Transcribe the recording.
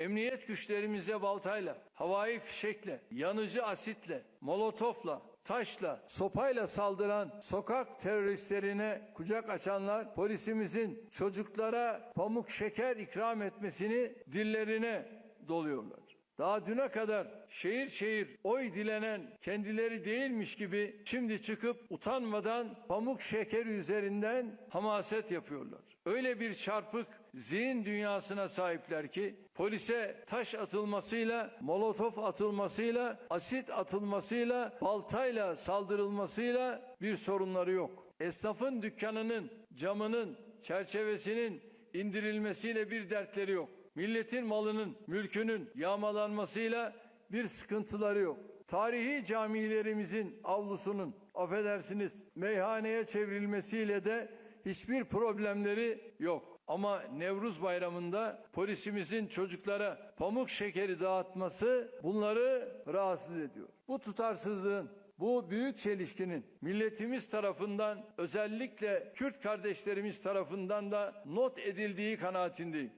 Emniyet güçlerimize baltayla, havai fişekle, yanıcı asitle, molotofla, taşla, sopayla saldıran sokak teröristlerine kucak açanlar polisimizin çocuklara pamuk şeker ikram etmesini dillerine doluyorlar. Daha düne kadar şehir şehir oy dilenen kendileri değilmiş gibi şimdi çıkıp utanmadan pamuk şeker üzerinden hamaset yapıyorlar. Öyle bir çarpık zihin dünyasına sahipler ki polise taş atılmasıyla, molotof atılmasıyla, asit atılmasıyla, baltayla saldırılmasıyla bir sorunları yok. Esnafın dükkanının, camının, çerçevesinin indirilmesiyle bir dertleri yok. Milletin malının, mülkünün yağmalanmasıyla bir sıkıntıları yok. Tarihi camilerimizin avlusunun, affedersiniz, meyhaneye çevrilmesiyle de hiçbir problemleri yok. Ama Nevruz Bayramı'nda polisimizin çocuklara pamuk şekeri dağıtması bunları rahatsız ediyor. Bu tutarsızlığın, bu büyük çelişkinin milletimiz tarafından özellikle Kürt kardeşlerimiz tarafından da not edildiği kanaatindeyim.